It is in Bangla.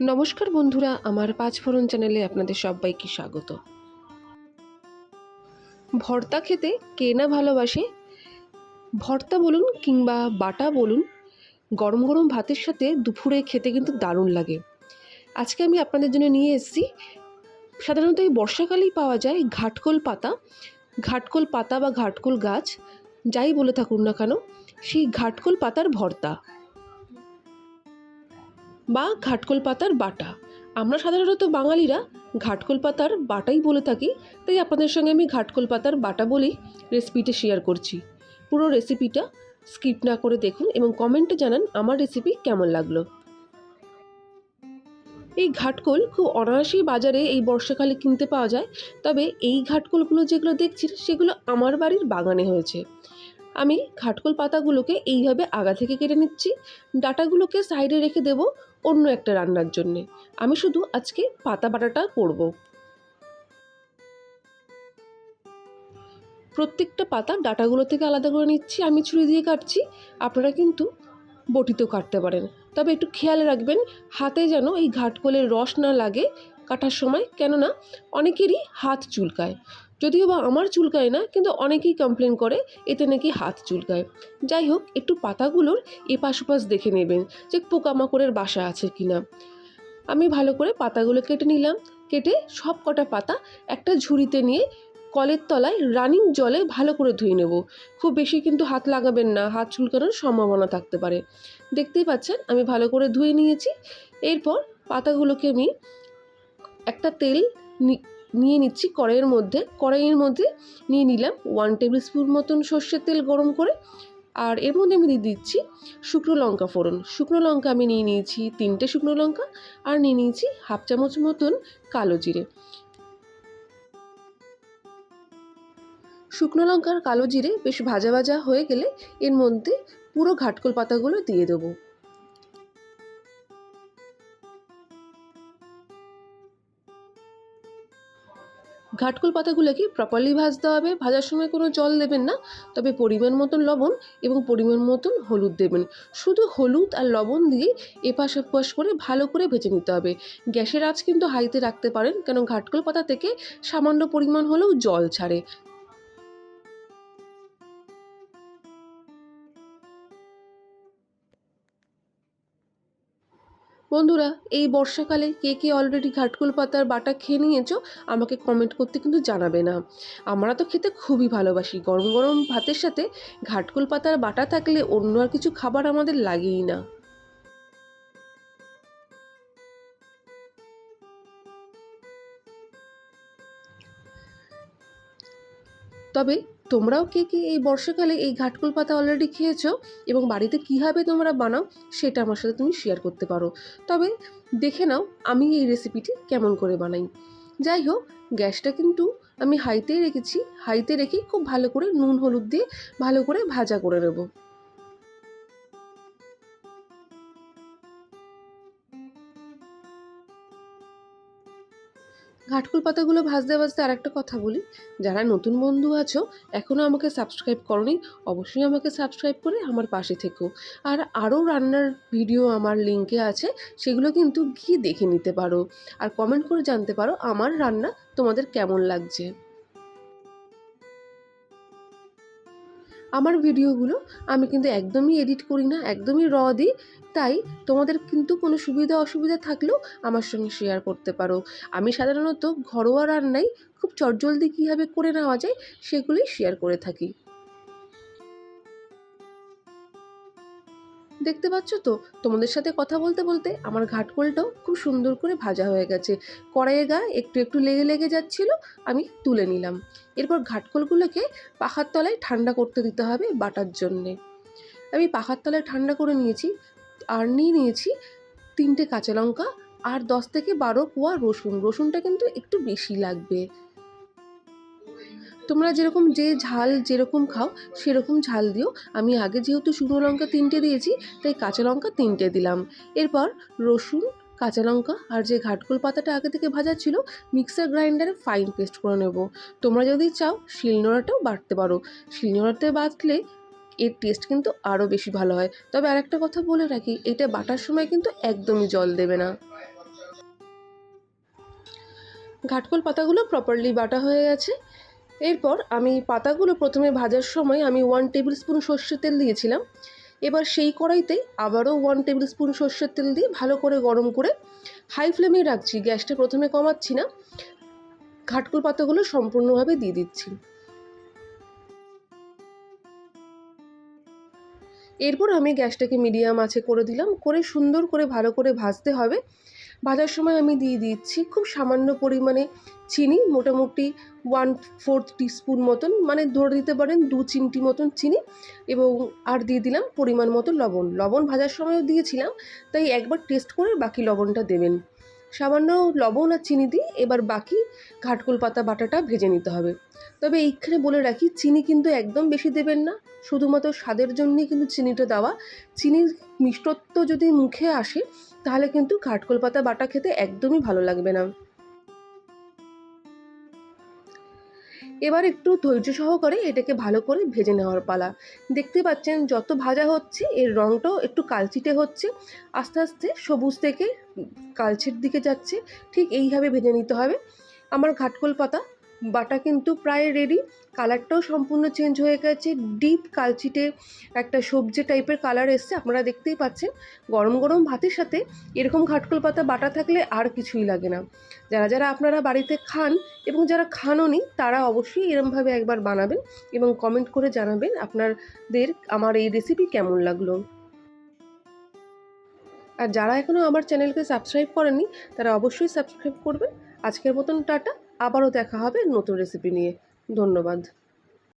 নমস্কার বন্ধুরা, আমার পাঁচ ফোড়ন চ্যানেলে আপনাদের সবাইকে স্বাগত। ভর্তা খেতে কে না ভালোবাসে? ভর্তা বলুন কিংবা বাটা বলুন, গরম গরম ভাতের সাথে দুপুরে খেতে কিন্তু দারুণ লাগে। আজকে আমি আপনাদের জন্য নিয়ে এসেছি, সাধারণত এই বর্ষাকালেই পাওয়া যায় ঘাটকোল পাতা। ঘাটকোল পাতা বা ঘাটকোল গাছ, যাই বলে থাকুন না কেন, সেই ঘাটকোল পাতার ভর্তা। বা ঘাটকোল পাতার বাটা। আমরা সাধারণত বাঙালিরা ঘাটকোল পাতার বাটাই বলে থাকি, তাই আপনাদের সঙ্গে আমি ঘাটকোল পাতার বাটা বলেই রেসিপিটা শেয়ার করছি। পুরো রেসিপিটা স্কিপ না করে দেখুন এবং কমেন্টে জানান আমার রেসিপি কেমন লাগল। এই ঘাটকোল খুব অনায়াসেই বাজারে এই বর্ষাকালে কিনতে পাওয়া যায়, তবে এই ঘাটকোলগুলো যেগুলো দেখছি সেগুলো আমার বাড়ির বাগানে হয়েছে। আমি ঘাটকোল পাতাগুলোকে এইভাবে আগা থেকে কেটে নিচ্ছি, ডাটাগুলোকে সাইডে রেখে দেব অন্য একটা রান্নার জন্যে। আমি শুধু আজকে পাতা বাটাটা করব। প্রত্যেকটা পাতা ডাটাগুলো থেকে আলাদা করে নিচ্ছি, আমি ছুরি দিয়ে কাটছি। আপনারা কিন্তু বটিতেও কাটতে পারেন। তবে একটু খেয়াল রাখবেন, হাতে যেন এই ঘাটকোলের রস না লাগে কাটার সময়। কেননা, অনেকেরই হাত চুলকায়। যদিও বা আমার চুলকায় না, কিন্তু অনেকেই কমপ্লেন করে এতে নাকি হাত চুলকায়। যাই হোক, একটু পাতাগুলোর এপাশ ওপাশ দেখে নেবেন যে পোকামাকড়ের বাসা আছে কি না আমি ভালো করে পাতাগুলো কেটে নিলাম। কেটে সব কটা পাতা একটা ঝুড়িতে নিয়ে কলের তলায় রানিং জলে ভালো করে ধুয়ে নেব। খুব বেশি কিন্তু হাত লাগাবেন না, হাত চুলকানোর সম্ভাবনা থাকতে পারে। দেখতেই পাচ্ছেন, আমি ভালো করে ধুয়ে নিয়েছি। এরপর পাতাগুলোকে আমি একটা তেল নিয়ে নিচ্ছি কড়াইয়ের মধ্যে। কড়াইয়ের মধ্যে নিয়ে নিলাম ওয়ান টেবিল স্পুন মতন সর্ষের তেল গরম করে। আর এর মধ্যে আমি দিয়ে দিচ্ছি শুকনো লঙ্কা ফোড়ন। শুকনো লঙ্কা আমি নিয়ে নিয়েছি তিনটে শুকনো লঙ্কা আর নিয়ে নিয়েছি হাফ চামচ মতন কালো জিরে। শুকনো লঙ্কার কালো জিরে বেশ ভাজা ভাজা হয়ে গেলে এর মধ্যে পুরো ঘাটকোল পাতাগুলো দিয়ে দেবো। ঘাটকুল পাতাগুলোকে প্রপারলি ভাজতে হবে। ভাজার সময় কোনো জল দেবেন না, তবে পরিমাণ মতন লবণ এবং পরিমাণ মতন হলুদ দেবেন। শুধু হলুদ আর লবণ দিয়ে এপাশ ওপাশ করে ভালো করে ভেজে নিতে হবে। গ্যাসের আঁচ কিন্তু হাইতে রাখতে পারেন, কেন ঘাটকুল পাতা থেকে সামান্য পরিমাণ হলেও জল ছাড়ে। বন্ধুরা, এই বর্ষাকালে কে কে অলরেডি ঘাটকুল পাতার বাটা খেয়ে নিয়েছো, আমাকে কমেন্ট করতে কিন্তু জানাবে না। আমরা তো খেতে খুবই ভালোবাসি। গরম গরম ভাতের সাথে ঘাটকুল পাতার বাটা থাকলে অন্য আর কিছু খাবার আমাদের লাগেই না। তবে তোমরাও কে কে এই বর্ষাকালে এই ঘাটকুল পাতা অলরেডি খেয়েছো? এবং বাড়িতে কীভাবে তোমরা বানাও, সেটা আমার সাথে তুমি শেয়ার করতে পারো। তবে দেখে নাও আমি এই রেসিপিটি কেমন করে বানাই। যাই হোক, গ্যাসটা কিন্তু আমি হাইতেই রেখেছি। হাইতে রেখে খুব ভালো করে নুন, হলুদ দিয়ে ভালো করে ভাজা করে নেব। ঘাটকুল পাতাগুলো ভাজতে ভাজতে আর একটা কথা বলি। যারা নতুন বন্ধু আছো এখনও আমাকে সাবস্ক্রাইব করনি, অবশ্যই আমাকে সাবস্ক্রাইব করে আমার পাশে থেকো। আর আরও রান্নার ভিডিও আমার লিঙ্কে আছে, সেগুলো কিন্তু গিয়ে দেখে নিতে পারো। আর কমেন্ট করে জানতে পারো আমার রান্না তোমাদের কেমন লাগছে। আমার ভিডিওগুলো আমি কিন্তু একদমই এডিট করি না, একদমই র দিই। তাই তোমাদের কিন্তু কোনো সুবিধা অসুবিধা থাকলেও আমার সঙ্গে শেয়ার করতে পারো। আমি সাধারণত ঘরোয়া রান্নাই খুব চটজলদি কীভাবে করে নেওয়া যায় সেগুলোই শেয়ার করে থাকি। দেখতে পাচ্ছ তো? তোমাদের সাথে কথা বলতে বলতে আমার ঘাটকোলটাও খুব সুন্দর করে ভাজা হয়ে গেছে। কড়াইয়ে গায়ে একটু একটু লেগে লেগে যাচ্ছিল, আমি তুলে নিলাম। এরপর ঘাটকোলগুলোকে পাখার তলায় ঠান্ডা করতে দিতে হবে বাটার জন্যে। আমি পাখার তলায় ঠান্ডা করে নিয়েছি আর নিয়ে নিয়েছি তিনটে কাঁচা লঙ্কা আর দশ থেকে বারো কোয়া রসুন। রসুনটা কিন্তু একটু বেশি লাগবে। তোমরা যেরকম যে ঝাল যেরকম খাও, সেরকম ঝাল দিও। আমি আগে যেহেতু শুকনো লঙ্কা তিনটে দিয়েছি, তাই কাঁচা লঙ্কা তিনটে দিলাম। এরপর রসুন, কাঁচা লঙ্কা আর যে ঘাটকুল পাতাটা আগে থেকে ভাজা ছিল, মিক্সার গ্রাইন্ডারে ফাইন পেস্ট করে নেব। তোমরা যদি চাও, শিলনোড়াটাও বাটতে পারো। শিলনোড়াতে বাটলে এর টেস্ট কিন্তু আরও বেশি ভালো হয়। তবে আরেকটা কথা বলে রাখি, এটা বাটার সময় কিন্তু একদমই জল দেবে না। ঘাটকল পাতাগুলো প্রপারলি বাটা হয়ে গেছে। এরপর আমি পাতাগুলো প্রথমে ভাজার সময় আমি ওয়ান টেবিল স্পুন সর্ষের তেল দিয়েছিলাম। এবার সেই কড়াইতেই আবারও ওয়ান টেবিল স্পুন সর্ষের তেল দিয়ে ভালো করে গরম করে হাই ফ্লেমে রাখছি। গ্যাসটা প্রথমে কমাচ্ছি না। ঘাটকুল পাতাগুলো সম্পূর্ণভাবে দিয়ে দিচ্ছি। এরপর আমি গ্যাসটাকে মিডিয়াম আছে করে দিলাম। করে সুন্দর করে ভালো করে ভাজতে হবে। ভাজার সময় আমি দিয়ে দিচ্ছি খুব সামান্য পরিমাণে চিনি, মোটামুটি ওয়ান ফোর্থ টিস্পুন মতন মানে ধরে দিতে পারেন দু চিমটি মতন চিনি এবং আর দিয়ে দিলাম পরিমাণ মতো লবণ। লবণ ভাজার সময়ও দিয়েছিলাম, তাই একবার টেস্ট করে বাকি লবণটা দেবেন। সামান্য লবণ আর চিনি দিয়ে এবার বাকি ঘাটকুল পাতা, বাটাটা ভেজে নিতে হবে। তবে এইখানে বলে রাখি, চিনি কিন্তু একদম বেশি দেবেন না। শুধুমাত্র স্বাদের জন্যই কিন্তু চিনিটা দেওয়া। চিনির মিষ্টত্ব যদি মুখে আসে, তাহলে কিন্তু ঘাটকল পাতা, বাটা খেতে একদমই ভালো লাগবে না। এবার একটু ধৈর্য সহকারে এটাকে ভালো করে ভেজে নেওয়ার পালা। দেখতে পাচ্ছেন যত ভাজা হচ্ছে, এর রঙটাও একটু কালচিটে হচ্ছে। আস্তে আস্তে সবুজ থেকে কালচের দিকে যাচ্ছে, ঠিক এইভাবে ভেজে নিতে হবে। আমার ঘাটকল পাতা বাটা কিন্তু প্রায় রেডি। কালারটাও সম্পূর্ণ চেঞ্জ হয়ে গেছে। ডিপ কালচিটে একটা সবজি টাইপের কালার এসছে, আপনারা দেখতেই পাচ্ছেন। গরম গরম ভাতের সাথে এরকম ঘাটকল পাতা, বাটা থাকলে আর কিছুই লাগে না। যারা যারা আপনারা বাড়িতে খান এবং যারা খাননি তারা অবশ্যই এরমভাবে একবার বানাবেন এবং কমেন্ট করে জানাবেন আপনাদের আমার এই রেসিপি কেমন লাগল। আর যারা এখনও আমার চ্যানেলকে সাবস্ক্রাইব করেননি, তারা অবশ্যই সাবস্ক্রাইব করবেন। আজকের মতন টাটা। আবারও দেখা হবে নতুন রেসিপি নিয়ে। ধন্যবাদ।